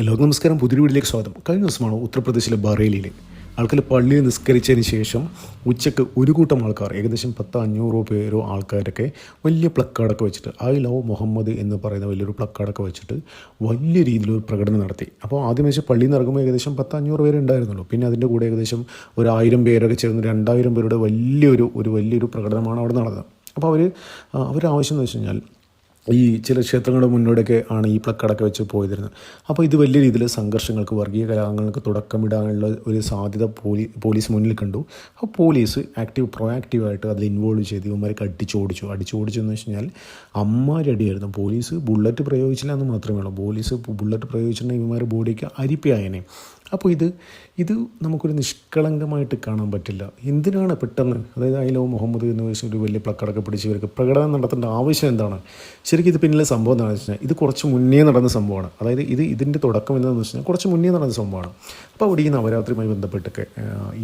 എല്ലാവർക്കും നമസ്കാരം. പുതിയ വീട്ടിലേക്ക് സ്വാഗതം. കഴിഞ്ഞ ദിവസമാണ് ഉത്തർപ്രദേശിലെ ബറേലിയിൽ ആൾക്കാർ പള്ളിയിൽ നിസ്കരിച്ചതിന് ശേഷം ഉച്ചയ്ക്ക് ഒരു കൂട്ടം ആൾക്കാർ ഏകദേശം പത്ത് അഞ്ഞൂറോ പേരോ ആൾക്കാരൊക്കെ വലിയ പ്ലക്കാർഡൊക്കെ വെച്ചിട്ട് ഐ ലവ് മുഹമ്മദ് എന്ന് പറയുന്ന വലിയൊരു പ്ലക്കാർഡൊക്കെ വെച്ചിട്ട് വലിയ രീതിയിലൊരു പ്രകടനം നടത്തി. അപ്പോൾ ആദ്യം വെച്ച് പള്ളിയിൽ നിന്ന് ഇറങ്ങുമ്പോൾ ഏകദേശം പത്ത് അഞ്ഞൂറ് പേര് ഉണ്ടായിരുന്നുള്ളൂ. പിന്നെ അതിന്റെ കൂടെ ഏകദേശം ഒരു ആയിരം പേരൊക്കെ ചേർന്ന് രണ്ടായിരം പേരുടെ വലിയൊരു ഒരു വലിയൊരു പ്രകടനമാണ് അവിടെ നടന്നത്. അപ്പോൾ അവർ അവരാവശ്യം എന്ന് വെച്ച് കഴിഞ്ഞാൽ ഈ ചില ക്ഷേത്രങ്ങളുടെ മുന്നോടൊക്കെ ആണ് ഈ പ്ലക്കടൊക്കെ വെച്ച് പോയിരുന്നത് അപ്പോൾ ഇത് വലിയ രീതിയിൽ സംഘർഷങ്ങൾക്ക് വർഗീയ കലാപങ്ങൾക്ക് തുടക്കമിടാനുള്ള ഒരു സാധ്യത പോലീ പോലീസ് മുന്നിൽ കണ്ടു. അപ്പോൾ പോലീസ് ആക്റ്റീവ് പ്രൊയാക്റ്റീവായിട്ട് അതിൽ ഇൻവോൾവ് ചെയ്ത് ഇവന്മാരൊക്കെ അടിച്ചോടിച്ചു അടിച്ചോടിച്ചു എന്ന് വെച്ച് കഴിഞ്ഞാൽ അമ്മാരടിയായിരുന്നു. പോലീസ് ബുള്ളറ്റ് പ്രയോഗിച്ചില്ല എന്ന് മാത്രമേ ഉള്ളൂ. പോലീസ് ബുള്ളറ്റ് പ്രയോഗിച്ചിട്ടുണ്ടെങ്കിൽ ഇവന്മാരുടെ ബോഡിക്ക് അരിപ്പയായനെ. അപ്പോൾ ഇത് ഇത് നമുക്കൊരു നിഷ്കളങ്കമായിട്ട് കാണാൻ പറ്റില്ല. എന്തിനാണ് പെട്ടെന്ന് അതായത് ഐ മുഹമ്മദ് എന്ന് വെച്ച് ഒരു വലിയ പ്ലക്കടൊക്കെ പിടിച്ച് ഇവർക്ക് പ്രകടനം നടത്തേണ്ട ആവശ്യം എന്താണ്? ശരിക്കും ഇത് പിന്നിലെ സംഭവം എന്താണെന്ന് വെച്ച് കഴിഞ്ഞാൽ ഇത് കുറച്ച് മുന്നേ നടന്ന സംഭവമാണ്. അതായത് ഇത് ഇതിന്റെ തുടക്കം എന്താണെന്ന് വെച്ച് കഴിഞ്ഞാൽ കുറച്ച് മുന്നേ നടന്ന സംഭവമാണ്. അപ്പോൾ അവിടെ ഈ നവരാത്രിയുമായി ബന്ധപ്പെട്ടൊക്കെ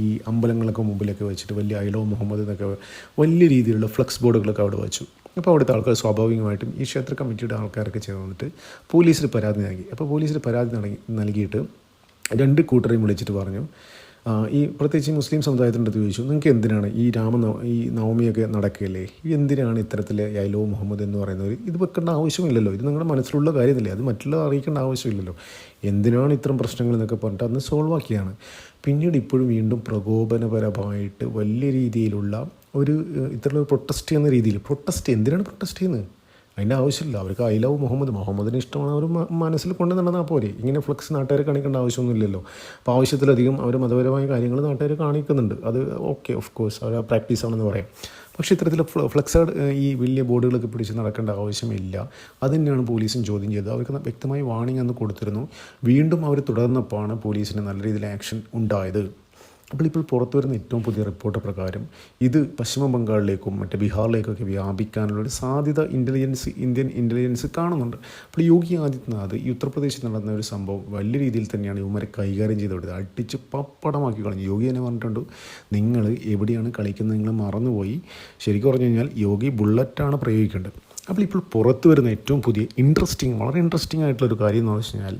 ഈ അമ്പലങ്ങളൊക്കെ മുമ്പിലൊക്കെ വെച്ചിട്ട് വലിയ ഐ മുഹമ്മദ് എന്നൊക്കെ വലിയ രീതിയിലുള്ള ഫ്ലക്സ് ബോർഡുകളൊക്കെ അവിടെ വെച്ചു. അപ്പോൾ അവിടുത്തെ ആൾക്കാർ സ്വാഭാവികമായിട്ടും ഈ ക്ഷേത്ര കമ്മിറ്റിയുടെ ആൾക്കാരൊക്കെ ചേർന്നിട്ട് പോലീസിൽ പരാതി നൽകി. അപ്പോൾ പോലീസിൽ പരാതി നൽകി നൽകിയിട്ട് രണ്ട് കൂട്ടരെയും വിളിച്ചിട്ട് പറഞ്ഞു. ഈ പ്രത്യേകിച്ച് മുസ്ലിം സമുദായത്തിന്റെ അടുത്ത് ചോദിച്ചു നിങ്ങൾക്ക് എന്തിനാണ് ഈ രാമ ഈ നവമിയൊക്കെ നടക്കുകയല്ലേ? എന്തിനാണ് ഇത്തരത്തിൽ യൈലോ മുഹമ്മദ് എന്ന് പറയുന്നവർ ഇത് വെക്കേണ്ട ആവശ്യമില്ലല്ലോ. ഇത് നിങ്ങളുടെ മനസ്സിലുള്ള കാര്യമല്ലേ. അത് മറ്റുള്ളവർ അറിയിക്കേണ്ട ആവശ്യമില്ലല്ലോ. എന്തിനാണ് ഇത്തരം പ്രശ്നങ്ങൾ എന്നൊക്കെ പറഞ്ഞിട്ട് അന്ന് സോൾവ് ആക്കിയാണ്. പിന്നീട് ഇപ്പോഴും വീണ്ടും പ്രകോപനപരമായിട്ട് വലിയ രീതിയിലുള്ള ഒരു ഇത്തരം പ്രൊട്ടസ്റ്റ് ചെയ്യുന്ന രീതിയിൽ പ്രൊട്ടസ്റ്റ് എന്തിനാണ് പ്രൊട്ടസ്റ്റ് ചെയ്യുന്നത്? അതിന്റെ ആവശ്യമില്ല. അവർക്ക് ഐ ലവ് മുഹമ്മദ്. മുഹമ്മദിന് ഇഷ്ടമാണ്. അവർ മനസ്സിൽ കൊണ്ട് നടന്നാൽ പോരെ. ഇങ്ങനെ ഫ്ലക്സ് നാട്ടുകാരെ കാണിക്കേണ്ട ആവശ്യമൊന്നുമില്ലല്ലോ. അപ്പോൾ ആവശ്യത്തിലധികം അവർ മതപരമായ കാര്യങ്ങൾ നാട്ടുകാർ കാണിക്കുന്നുണ്ട്. അത് ഓക്കെ ഓഫ് കോഴ്സ് അവർ പ്രാക്ടീസ് ആണെന്ന് പറയാം. പക്ഷേ ഇത്തരത്തിൽ ഫ്ലക്സ് ഈ വലിയ ബോർഡുകളൊക്കെ പിടിച്ച് നടക്കേണ്ട ആവശ്യമില്ല. അത് തന്നെയാണ് പോലീസും ചോദ്യം ചെയ്തത്. അവർക്ക് വ്യക്തമായി വാണിംഗ് അന്ന് കൊടുത്തിരുന്നു. വീണ്ടും അവർ തുടർന്നപ്പോഴാണ് പോലീസിന് നല്ല രീതിയിൽ ആക്ഷൻ ഉണ്ടായത്. അപ്പോൾ ഇപ്പോൾ പുറത്തു വരുന്ന ഏറ്റവും പുതിയ റിപ്പോർട്ട് പ്രകാരം ഇത് പശ്ചിമ ബംഗാളിലേക്കും മറ്റ് ബീഹാറിലേക്കൊക്കെ വ്യാപിക്കാനുള്ള ഒരു സാധ്യത ഇന്റലിജൻസ് ഇന്ത്യൻ ഇന്റലിജൻസ് കാണുന്നുണ്ട്. അപ്പോൾ യോഗി ആദിത്യനാഥ് ഈ ഉത്തർപ്രദേശിൽ നടന്ന ഒരു സംഭവം വലിയ രീതിയിൽ തന്നെയാണ് ഇവന്മാരെ കൈകാര്യം ചെയ്ത് വിടുന്നത് അടിച്ച് പപ്പടമാക്കി കളഞ്ഞു. യോഗി തന്നെ പറഞ്ഞിട്ടുണ്ട് നിങ്ങൾ എവിടെയാണ് കളിക്കുന്നത് നിങ്ങൾ മറന്നുപോയി. ശരിക്കും പറഞ്ഞു കഴിഞ്ഞാൽ യോഗി ബുള്ളറ്റാണ് പ്രയോഗിക്കേണ്ടത്. അപ്പോൾ ഇപ്പോൾ പുറത്തു വരുന്ന ഏറ്റവും പുതിയ ഇൻട്രസ്റ്റിംഗ് വളരെ ഇൻട്രസ്റ്റിംഗ് ആയിട്ടുള്ള ഒരു കാര്യം എന്ന് വെച്ച് കഴിഞ്ഞാൽ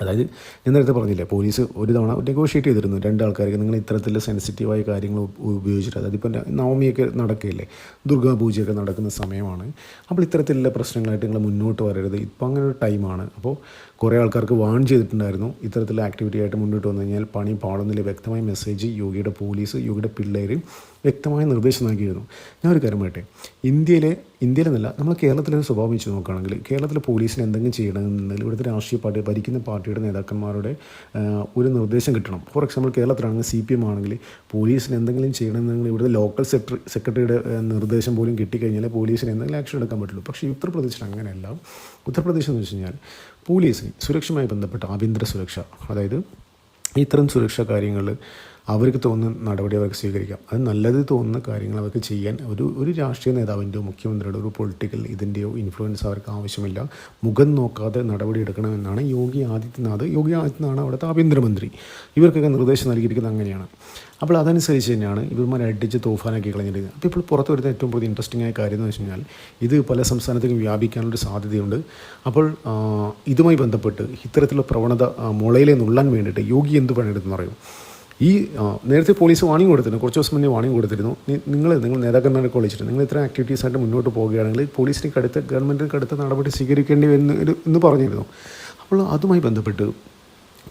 അതായത് ഞാൻ നേരത്തെ പറഞ്ഞില്ലേ പോലീസ് ഒരു തവണ നെഗോഷിയേറ്റ് ചെയ്തിരുന്നു. രണ്ട് ആൾക്കാർക്ക് നിങ്ങൾ ഇത്തരത്തിലുള്ള സെൻസിറ്റീവായ കാര്യങ്ങൾ ഉപ- ഉപയോഗിച്ചിട്ട്. അതായത് ഇപ്പം നവമിയൊക്കെ നടക്കുകയില്ലേ? ദുർഗാ പൂജയൊക്കെ നടക്കുന്ന സമയമാണ്. അപ്പോൾ ഇത്തരത്തിലുള്ള പ്രശ്നങ്ങളായിട്ട് നിങ്ങൾ മുന്നോട്ട് വരരുത്. ഇപ്പം അങ്ങനെ ഒരു ടൈമാണ്. അപ്പോൾ കുറേ ആൾക്കാർക്ക് വാൺ ചെയ്തിട്ടുണ്ടായിരുന്നു. ഇത്തരത്തിലുള്ള ആക്ടിവിറ്റി ആയിട്ട് മുന്നോട്ട് വന്നു കഴിഞ്ഞാൽ പണി പാടുന്നില്ല വ്യക്തമായ മെസ്സേജ് യോഗിയുടെ പോലീസ് യോഗിയുടെ പിള്ളേർ വ്യക്തമായ നിർദ്ദേശം നൽകിയിരുന്നു. ഞാൻ ഒരു കാര്യം പറയട്ടെ. ഇന്ത്യയിലെ ഇന്ത്യയിലെന്നല്ല നമ്മൾ കേരളത്തിലെ ഒരു സ്വഭാവം വെച്ച് നോക്കുകയാണെങ്കിൽ കേരളത്തിലെ പോലീസിന് എന്തെങ്കിലും ചെയ്യണമെന്നുണ്ടെങ്കിൽ ഇവിടുത്തെ രാഷ്ട്രീയ പാർട്ടി ഭരിക്കുന്ന പാർട്ടിയുടെ നേതാക്കന്മാരുടെ ഒരു നിർദ്ദേശം കിട്ടണം. ഫോർ എക്സാമ്പിൾ കേരളത്തിലാണെങ്കിൽ സി പി എം ആണെങ്കിൽ പോലീസിന് എന്തെങ്കിലും ചെയ്യണമെന്നുണ്ടെങ്കിൽ ഇവിടുത്തെ ലോക്കൽ സെക്രട്ടറി സെക്രട്ടറിയുടെ നിർദ്ദേശം പോലും കിട്ടിക്കഴിഞ്ഞാൽ പോലീസിന് എന്തെങ്കിലും ആക്ഷൻ എടുക്കാൻ പറ്റുള്ളൂ. പക്ഷേ ഉത്തർപ്രദേശിൽ അങ്ങനെയല്ല. ഉത്തർപ്രദേശ് എന്ന് വെച്ച് കഴിഞ്ഞാൽ പോലീസിന് സുരക്ഷയുമായി ബന്ധപ്പെട്ട ആഭ്യന്തര സുരക്ഷ അതായത് ഇത്തരം സുരക്ഷാ കാര്യങ്ങൾ അവർക്ക് തോന്നുന്ന നടപടി അവർക്ക് സ്വീകരിക്കാം. അത് നല്ലത് തോന്നുന്ന കാര്യങ്ങൾ അവർക്ക് ചെയ്യാൻ ഒരു ഒരു രാഷ്ട്രീയ നേതാവിന്റെയോ മുഖ്യമന്ത്രിയുടെ ഒരു പൊളിറ്റിക്കൽ ഇതിന്റെയോ ഇൻഫ്ലുവൻസ് അവർക്ക് ആവശ്യമില്ല. മുഖം നോക്കാതെ നടപടി എടുക്കണമെന്നാണ് യോഗി ആദിത്യനാഥ് യോഗി ആദിത്യനാഥാണ് അവിടുത്തെ ആഭ്യന്തരമന്ത്രി. ഇവർക്കൊക്കെ നിർദ്ദേശം നൽകിയിരിക്കുന്നത് അങ്ങനെയാണ്. അപ്പോൾ അതനുസരിച്ച് തന്നെയാണ് ഇവന്മാർ അടിച്ച് തോഫാനാക്കി കളഞ്ഞിരിക്കുന്നത്. അപ്പോൾ ഇപ്പോൾ പുറത്ത് വരുന്ന ഏറ്റവും പുതിയ ഇൻട്രസ്റ്റിംഗ് ആയ കാര്യം എന്ന് വെച്ച് കഴിഞ്ഞാൽ ഇത് പല സംസ്ഥാനത്തേക്കും വ്യാപിക്കാനുള്ളൊരു സാധ്യതയുണ്ട്. അപ്പോൾ ഇതുമായി ബന്ധപ്പെട്ട് ഇത്തരത്തിലുള്ള പ്രവണത മുളയിലെ നുള്ളാൻ വേണ്ടിയിട്ട് യോഗി എന്ത് പണിയെടുത്തെന്ന് പറയും. ഈ നേരത്തെ പോലീസ് വാണിംഗ് കൊടുത്തിരുന്നു. കുറച്ച് ദിവസം മുന്നേ വാണിംഗ് കൊടുത്തിരുന്നു. നിങ്ങൾ നിങ്ങൾ നേതാക്കന്മാരെ കൊള്ളിച്ചിട്ട് നിങ്ങൾ ഇത്ര ആക്ടിവിറ്റീസ് ആയിട്ട് മുന്നോട്ട് പോവുകയാണെങ്കിൽ പോലീസിന് കടുത്ത ഗവൺമെന്റിന് കടുത്ത നടപടി സ്വീകരിക്കേണ്ടി വരുന്നു എന്ന് പറഞ്ഞിരുന്നു. അപ്പോൾ അതുമായി ബന്ധപ്പെട്ട്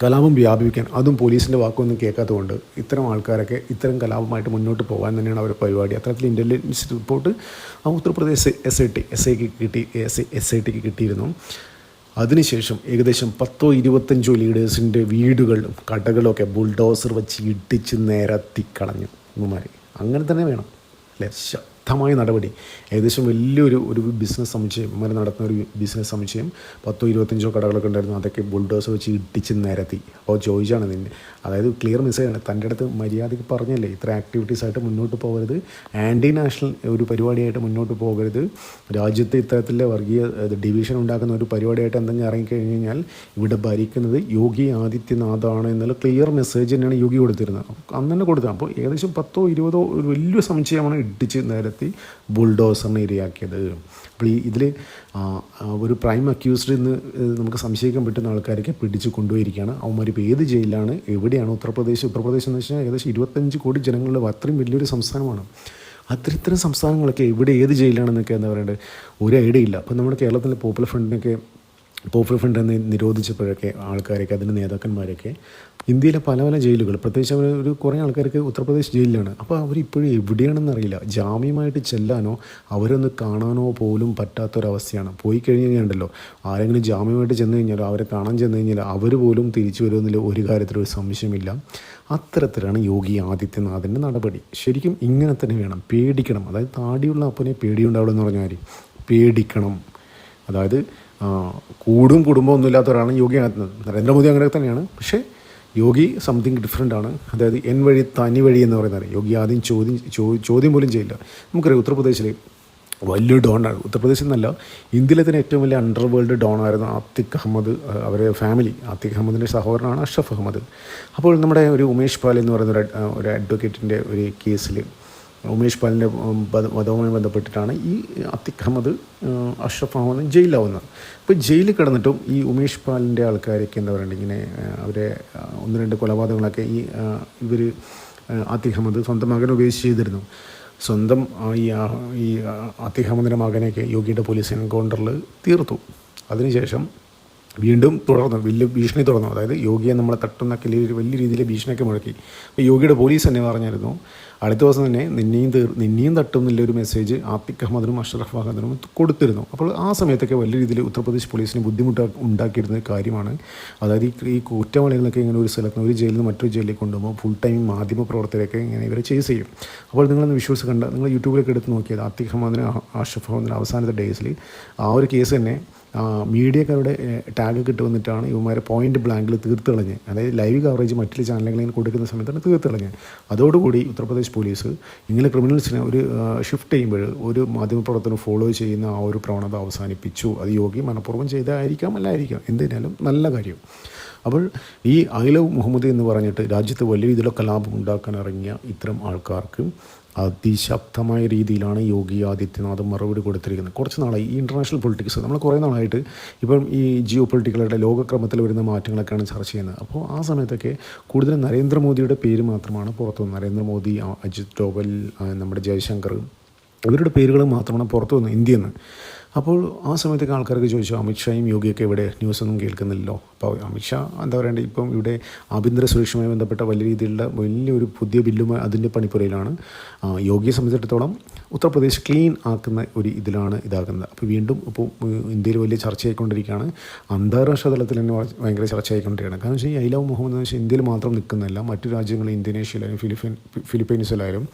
കലാപം വ്യാപിപ്പിക്കാൻ അതും പോലീസിന്റെ വാക്കൊന്നും കേൾക്കാത്തതുകൊണ്ട് ഇത്തരം ആൾക്കാരൊക്കെ ഇത്തരം കലാപമായിട്ട് മുന്നോട്ട് പോകാൻ തന്നെയാണ് അവരുടെ പരിപാടി. അത്തരത്തിൽ ഇന്റലിജൻസ് റിപ്പോർട്ട് ആ Uttar Pradesh S I T S ഐക്ക് കിട്ടി എസ് എസ് ഐ ടിക്ക് കിട്ടിയിരുന്നു. അതിനുശേഷം ഏകദേശം പത്തോ ഇരുപത്തഞ്ചോ ലീഡേഴ്സിന്റെ വീടുകളും കടകളൊക്കെ ബുൾഡോസർ വെച്ച് ഇടിച്ച് നിരത്തി കളഞ്ഞു. ഉമ്മമാർ അങ്ങനെ തന്നെ വേണം. അല്ലേ? ശക്തമായ നടപടി. ഏകദേശം വലിയൊരു ഒരു ബിസിനസ് സമുച്ചയം ഇവന്മാർ നടത്തുന്ന ഒരു ബിസിനസ് സമുച്ചയം പത്തോ ഇരുപത്തഞ്ചോ കടകളൊക്കെ ഉണ്ടായിരുന്നു. അതൊക്കെ ബുൾഡോസ് വെച്ച് ഇടിച്ച് നിരത്തി. അപ്പോൾ ചോദിച്ചാണ് നിന്നെ. അതായത് ക്ലിയർ മെസ്സേജാണ് തന്റെ അടുത്ത് മര്യാദയ്ക്ക് പറഞ്ഞല്ലേ ഇത്ര ആക്ടിവിറ്റീസ് ആയിട്ട് മുന്നോട്ട് പോകരുത്. ആന്റി നാഷണൽ ഒരു പരിപാടിയായിട്ട് മുന്നോട്ട് പോകരുത്. രാജ്യത്തെ ഇത്തരത്തിലെ വർഗീയ ഡിവിഷൻ ഉണ്ടാക്കുന്ന ഒരു പരിപാടിയായിട്ട് എന്തെങ്കിലും ഇറങ്ങിക്കഴിഞ്ഞ് കഴിഞ്ഞാൽ ഇവിടെ ഭരിക്കുന്നത് യോഗി ആദിത്യനാഥാണ് എന്നുള്ള ക്ലിയർ മെസ്സേജ് തന്നെയാണ് യോഗി കൊടുത്തിരുന്നത്. അന്ന് തന്നെ കൊടുത്തത് അപ്പോൾ ഏകദേശം പത്തോ ഇരുപതോ ഒരു വലിയ സമുച്ചയമാണ് ഇടിച്ച് നിരത്തി ബുൾഡോസറിനെ ഇരയാക്കിയത്. അപ്പോൾ ഈ ഇതിൽ ഒരു പ്രൈം അക്യൂസ്ഡ് എന്ന് നമുക്ക് സംശയിക്കാൻ പറ്റുന്ന ആൾക്കാരൊക്കെ പിടിച്ച് കൊണ്ടുപോയിരിക്കുകയാണ്. അവന്മാർ ഇപ്പോൾ ഏത് ജയിലിലാണ് എവിടെയാണ് ഉത്തർപ്രദേശ് ഉത്തർപ്രദേശ് എന്ന് വെച്ചാൽ ഏകദേശം ഇരുപത്തഞ്ച് കോടി ജനങ്ങളുടെ അത്രയും വലിയൊരു സംസ്ഥാനമാണ്. അത്ര ഇത്തരം സംസ്ഥാനങ്ങളൊക്കെ എവിടെ ഏത് ജയിലാണെന്നൊക്കെ എന്താ പറയേണ്ടത് ഒരു ഐഡിയ ഇല്ല. അപ്പോൾ നമ്മുടെ കേരളത്തിലെ പോപ്പുലർ ഫ്രണ്ടിനൊക്കെ പോപ്പുലർ ഫ്രണ്ട് നിരോധിച്ചപ്പോഴൊക്കെ ആൾക്കാരൊക്കെ അതിന്റെ നേതാക്കന്മാരൊക്കെ ഇന്ത്യയിലെ പല പല ജയിലുകൾ പ്രത്യേകിച്ച് അവർ ഒരു കുറേ ആൾക്കാർക്ക് ഉത്തർപ്രദേശ് ജയിലിലാണ്. അപ്പോൾ അവരിപ്പോഴും എവിടെയാണെന്ന് അറിയില്ല. ജാമ്യമായിട്ട് ചെല്ലാനോ അവരൊന്ന് കാണാനോ പോലും പറ്റാത്തൊരവസ്ഥയാണ്. പോയി കഴിഞ്ഞ് ആരെങ്കിലും ജാമ്യമായിട്ട് ചെന്ന് കഴിഞ്ഞാൽ അവരെ കാണാൻ ചെന്ന് കഴിഞ്ഞാൽ അവർ പോലും തിരിച്ചു വരുമെന്നില്ല ഒരു കാര്യത്തിലും ഒരു സംശയമില്ല. അത്തരത്തിലാണ് യോഗി ആദിത്യനാഥിന്റെ നടപടി. ശരിക്കും ഇങ്ങനെ തന്നെ വേണം. പേടിക്കണം. അതായത് താടിയുള്ള അപ്പനെ പേടിയുണ്ടാവുള്ളൂ എന്ന് പറഞ്ഞാൽ പേടിക്കണം. അതായത് കൂടും കുടുംബം ഒന്നുമില്ലാത്തവരാണ് യോഗി അകത്തുന്നത് നരേന്ദ്രമോദി അങ്ങനെ തന്നെയാണ്. പക്ഷേ യോഗി സംതിങ് ഡിഫറെന്റ് ആണ്. അതായത് എൻ വഴി തനി വഴി എന്ന് പറയുന്നത് യോഗി ആദ്യം ചോദ്യം ചോദ്യം പോലും ചെയ്യില്ല. നമുക്കറിയാം ഉത്തർപ്രദേശിലെ വലിയ ഡോണാണ് ഉത്തർപ്രദേശിൽ നിന്നല്ല ഇന്ത്യയിലെ തന്നെ ഏറ്റവും വലിയ അണ്ടർ വേൾഡ് ഡോണായിരുന്നു ആത്തിഖ് അഹമ്മദ് അഹ് അവരുടെ ഫാമിലി ആത്തിഖ് അഹമ്മദിന്റെ സഹോദരനാണ് അഷ്റഫ് അഹമ്മദ്. അപ്പോൾ നമ്മുടെ ഒരു ഉമേഷ് പാൽ എന്ന് പറയുന്ന ഒരു ഒരു അഡ്വക്കേറ്റിന്റെ ഒരു കേസിൽ ഉമേഷ് പാലിന്റെ വധവുമായി ബന്ധപ്പെട്ടിട്ടാണ് ഈ അത്തിഖ് അഷ്റഫ് അഹമ്മദ് ജയിലാവുന്നത്. അപ്പോൾ ജയിലിൽ കിടന്നിട്ടും ഈ ഉമേഷ് പാലിന്റെ ആൾക്കാരൊക്കെ എന്താ പറയുക ഇങ്ങനെ അവരെ ഒന്ന് രണ്ട് കൊലപാതകങ്ങളൊക്കെ ഈ ഇവർ അഹമ്മദ് സ്വന്തം മകനെ ഉപയോഗിച്ച് ചെയ്തിരുന്നു. സ്വന്തം ഈ ഈ ആ, അത്തിഖ് അഹമ്മദിന്റെ മകനെയൊക്കെ യോഗിയുടെ പോലീസ് എൻകൗണ്ടറിൽ തീർത്തു. അതിനുശേഷം വീണ്ടും തുടർന്നു വലിയ ഭീഷണി തുടർന്നു. അതായത് യോഗിയെ നമ്മളെ തട്ടുന്ന വലിയ വലിയ രീതിയിൽ ഭീഷണിയൊക്കെ മുഴക്കി. അപ്പോൾ യോഗിയുടെ പോലീസ് തന്നെ പറഞ്ഞായിരുന്നു അടുത്ത ദിവസം തന്നെ നിന്നെയും തീർ നിന്നെയും തട്ടും എന്നുള്ള ഒരു മെസ്സേജ് ആത്തിഖ് അഹമ്മദിനും അഷ്റഫ് അഹമ്മദിനും കൊടുത്തിരുന്നു. അപ്പോൾ ആ സമയത്തൊക്കെ വലിയ രീതിയിൽ ഉത്തർപ്രദേശ് പോലീസിന് ബുദ്ധിമുട്ട് ഉണ്ടാക്കിയിരുന്ന കാര്യമാണ്. അതായത് ഈ കുറ്റവാളികളൊക്കെ ഇങ്ങനെ ഒരു സ്ഥലത്ത് ഒരു ജയിലിൽ നിന്ന് മറ്റൊരു ജയിലിലേക്ക് കൊണ്ടുപോകുമ്പോൾ ഫുൾ ടൈം മാധ്യമ പ്രവർത്തകരൊക്കെ ഇങ്ങനെ ഇവരെ ചേസ് ചെയ്യും. അപ്പോൾ നിങ്ങളൊന്ന് വിഷ്വൽസ് കണ്ട നിങ്ങൾ യൂട്യൂബിലൊക്കെ എടുത്ത് നോക്കിയത് ആത്തിഖ് അഹമ്മദിനും അഷ്റഫ് അഹമ്മദിനും അവസാനത്തെ ഡേയ്സിൽ ആ ഒരു കേസ് തന്നെ മീഡിയക്കാരുടെ ടാഗ് കിട്ടുവന്നിട്ടാണ് ഇവന്മാരെ പോയിന്റ് ബ്ലാങ്കിൽ തീർത്ത് കളഞ്ഞ് അതായത് ലൈവ് കവറേജ് മറ്റുള്ള ചാനലുകളിൽ കൊടുക്കുന്ന സമയത്താണ് തീർത്ത് കളഞ്ഞ് അതോടുകൂടി ഉത്തർപ്രദേശ് പോലീസ് ഇങ്ങനെ ക്രിമിനൽസിനെ ഒരു ഷിഫ്റ്റ് ചെയ്യുമ്പോൾ ഒരു മാധ്യമപ്രവർത്തനം ഫോളോ ചെയ്യുന്ന ആ ഒരു പ്രവണത അവസാനിപ്പിച്ചു. അത് യോഗി മനഃപൂർവം ചെയ്തായിരിക്കാം അല്ലായിരിക്കാം. എന്തിനാലും നല്ല കാര്യം. അപ്പോൾ ഈ ഐലവ് മുഹമ്മദ് എന്ന് പറഞ്ഞിട്ട് രാജ്യത്ത് വലിയ രീതിയിലുള്ള കലാപം ഉണ്ടാക്കാൻ ഇറങ്ങിയ ഇത്തരം ആൾക്കാർക്ക് അതിശക്തമായ രീതിയിലാണ് യോഗി ആദിത്യനാഥ് മറുപടി കൊടുത്തിരിക്കുന്നത്. കുറച്ച് നാളായി ഈ ഇന്റർനാഷണൽ പൊളിറ്റിക്സ് നമ്മൾ കുറേ നാളായിട്ട് ഇപ്പം ഈ ജിയോ പൊളിറ്റിക്കലുടെ ലോകക്രമത്തിൽ വരുന്ന മാറ്റങ്ങളൊക്കെയാണ് ചർച്ച ചെയ്യുന്നത്. അപ്പോൾ ആ സമയത്തൊക്കെ കൂടുതലും നരേന്ദ്രമോദിയുടെ പേര് മാത്രമാണ് പുറത്തു നരേന്ദ്രമോദി അജിത് ഡോവൽ നമ്മുടെ ജയശങ്കർ ഇവരുടെ പേരുകൾ മാത്രമാണ് പുറത്തു വന്നത് ഇന്ത്യയിൽ നിന്ന്. അപ്പോൾ ആ സമയത്തൊക്കെ ആൾക്കാർക്ക് ചോദിച്ചു അമിത്ഷായും യോഗിയൊക്കെ ഇവിടെ ന്യൂസൊന്നും കേൾക്കുന്നില്ലല്ലോ. അപ്പോൾ അമിത്ഷാ എന്താ പറയണ്ടേ ഇപ്പം ഇവിടെ ആഭ്യന്തര സുരക്ഷയുമായി ബന്ധപ്പെട്ട വലിയ രീതിയിലുള്ള വലിയൊരു പുതിയ ബില്ലുമായി അതിന്റെ പണിപ്പുരയിലാണ്. ആ, യോഗിയെ സംബന്ധിച്ചിടത്തോളം ഉത്തർപ്രദേശ് ക്ലീൻ ആക്കുന്ന ഒരു ഇതിലാണ് ഇതാക്കുന്നത് അപ്പോൾ വീണ്ടും ഇപ്പോൾ ഇന്ത്യയിൽ വലിയ ചർച്ചയായിക്കൊണ്ടിരിക്കുകയാണ്. അന്താരാഷ്ട്ര തലത്തിൽ തന്നെ ഭയങ്കര ചർച്ചയായിക്കൊണ്ടിരിക്കുകയാണ്. കാരണം വെച്ചാൽ ഈ ഐ ലവ് മുഹമ്മദ് എന്ന് വെച്ചാൽ ഇന്ത്യയിൽ മാത്രം നിൽക്കുന്നില്ല മറ്റു രാജ്യങ്ങളിൽ ഇന്തോനേഷ്യയിലായാലും ഫിലിപ്പീൻ ഫിലിപ്പീൻസിലായാലും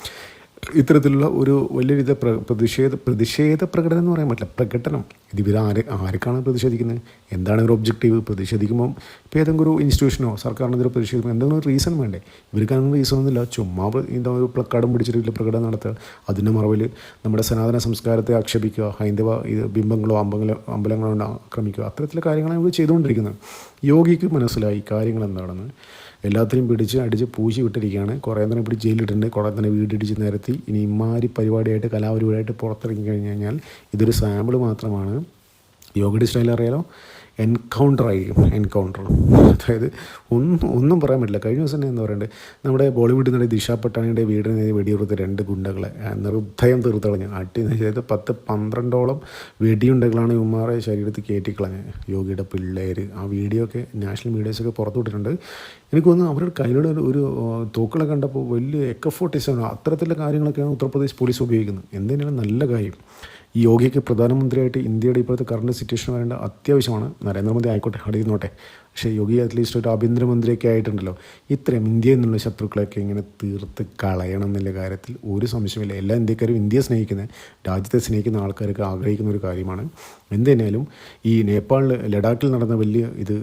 ഇത്തരത്തിലുള്ള ഒരു വലിയ വിധ പ്ര പ്രതിഷേധ പ്രതിഷേധ പ്രകടനം എന്ന് പറയാൻ പറ്റില്ല. പ്രകടനം. ഇത് ഇവർ ആര് ആർക്കാണ് പ്രതിഷേധിക്കുന്നത്? എന്താണ് ഇവർ ഒബ്ജക്റ്റീവ് പ്രതിഷേധിക്കുമ്പോൾ ഇപ്പോൾ ഏതെങ്കിലും ഒരു ഇൻസ്റ്റിറ്റ്യൂഷനോ സർക്കാരിനെതിരെ പ്രതിഷേധിക്കുമ്പോൾ എന്തെങ്കിലും ഒരു റീസൺ വേണ്ടേ? ഇവർക്ക് അങ്ങനെ റീസൺ ഒന്നുമില്ല ചുമ്മാ എന്താ ഒരു പ്ലക്കാർഡും പിടിച്ചിട്ടില്ല പ്രകടനം നടത്തുക. അതിന്റെ മറവിൽ നമ്മുടെ സനാതന സംസ്കാരത്തെ ആക്ഷേപിക്കുക ഹൈന്ദവ ഇത് ബിംബങ്ങളോ അമ്പലങ്ങളോ കൊണ്ട് ആക്രമിക്കുക. അത്തരത്തിലെ കാര്യങ്ങളാണ് ഇവർ ചെയ്തുകൊണ്ടിരിക്കുന്നത്. യോഗിക്ക് മനസ്സിലായി കാര്യങ്ങൾ എന്താണെന്ന് എല്ലാത്തിനെയും പിടിച്ച് അടിച്ച് പൂശി വിട്ടിരിക്കുകയാണ്. കുറേ തന്നെ പിടിച്ച് ജയിലിട്ടുണ്ട് കുറേ തന്നെ വീടിടിച്ച് നിരത്തി. ഇനി ഇമാരി പരിപാടിയായിട്ട് കലാപരിപാടിയായിട്ട് പുറത്തിറങ്ങി കഴിഞ്ഞ് കഴിഞ്ഞാൽ ഇതൊരു സാമ്പിൾ മാത്രമാണ്. യോഗയുടെ സ്റ്റൈൽ അറിയാലോ? എൻകൗണ്ടർ ആയിരിക്കും എൻകൗണ്ടർ. അതായത് ഒന്നും ഒന്നും പറയാൻ പറ്റില്ല. കഴിഞ്ഞ ദിവസം തന്നെ എന്താ പറയുന്നത് നമ്മുടെ ബോളിവുഡിൽ നിന്നുള്ള ദിശ പട്ടാണിയുടെ വീടിന് നേരെ വെടിയുറുത്ത് രണ്ട് ഗുണ്ടകളെ നിർഭയം തീർത്തളഞ്ഞു. അട്ടി ചെയ്ത് പത്ത് പന്ത്രണ്ടോളം വെടിയുണ്ടകളാണ് ഇവന്മാരെ ശരീരത്തിൽ കയറ്റിക്കളഞ്ഞത് യോഗിയുടെ പിള്ളേർ ആ വീഡിയോ ഒക്കെ നാഷണൽ മീഡിയസൊക്കെ പുറത്തു വിട്ടിട്ടുണ്ട്. എനിക്ക് തോന്നുന്നു അവരുടെ കയ്യിലൂടെ ഒരു തൂക്കളെ കണ്ടപ്പോൾ വലിയ എക്കഫോർട്ടിസാണ് അത്തരത്തിലുള്ള കാര്യങ്ങളൊക്കെയാണ് ഉത്തർപ്രദേശ് പോലീസ് ഉപയോഗിക്കുന്നത്. എന്തിനാണ് നല്ല കാര്യം. ഈ യോഗിക്ക് പ്രധാനമന്ത്രിയായിട്ട് ഇന്ത്യയുടെ ഇപ്പോഴത്തെ കറണ്ട് സിറ്റുവേഷൻ വരേണ്ട അത്യാവശ്യമാണ്. നരേന്ദ്രമോദി ആയിക്കോട്ടെ അവിടെ പക്ഷേ യോഗി അറ്റ്ലീസ്റ്റ് ഒരു ആഭ്യന്തരമന്ത്രിയൊക്കെ ആയിട്ടുണ്ടല്ലോ. ഇത്രയും ഇന്ത്യയിൽ നിന്നുള്ള ശത്രുക്കളെയൊക്കെ ഇങ്ങനെ തീർത്ത് കളയണം എന്നുള്ള കാര്യത്തിൽ ഒരു സംശയമില്ല എല്ലാ ഇന്ത്യക്കാരും ഇന്ത്യയെ സ്നേഹിക്കുന്ന രാജ്യത്തെ സ്നേഹിക്കുന്ന ആൾക്കാരൊക്കെ ആഗ്രഹിക്കുന്ന ഒരു കാര്യമാണ്. എന്തായാലും ഈ നേപ്പാളിൽ ലഡാക്കിൽ നടന്ന വലിയ ഇത്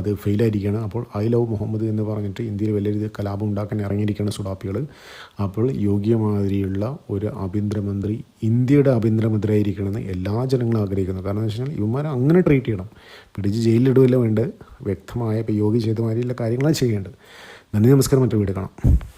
അത് ഫെയിലായിരിക്കുകയാണ് അപ്പോൾ ഐ ലവ് മുഹമ്മദ് എന്ന് പറഞ്ഞിട്ട് ഇന്ത്യയിൽ വലിയ രീതിയിൽ കലാപം ഉണ്ടാക്കാൻ ഇറങ്ങിയിരിക്കുകയാണ് സുഡാപ്പികൾ അപ്പോൾ യോഗ്യമാതിരിയുള്ള ഒരു ആഭ്യന്തരമന്ത്രി ഇന്ത്യയുടെ ആഭ്യന്തരമന്ത്രിയായിരിക്കണമെന്ന് എല്ലാ ജനങ്ങളും ആഗ്രഹിക്കുന്നു. കാരണം എന്ന് വെച്ചാൽ ഇവന്മാരെ അങ്ങനെ ട്രീറ്റ് ചെയ്യണം. പിടിച്ച് ജയിലിലിടുകയല്ല വേണ്ടത്? വ്യക്തമായ ഇപ്പോൾ യോഗി ചെയ്ത മാതിരിയുള്ള കാര്യങ്ങളാണ് ചെയ്യേണ്ടത്. നന്ദി നമസ്കാരം. മറ്റൊരു വീട് കാണാം.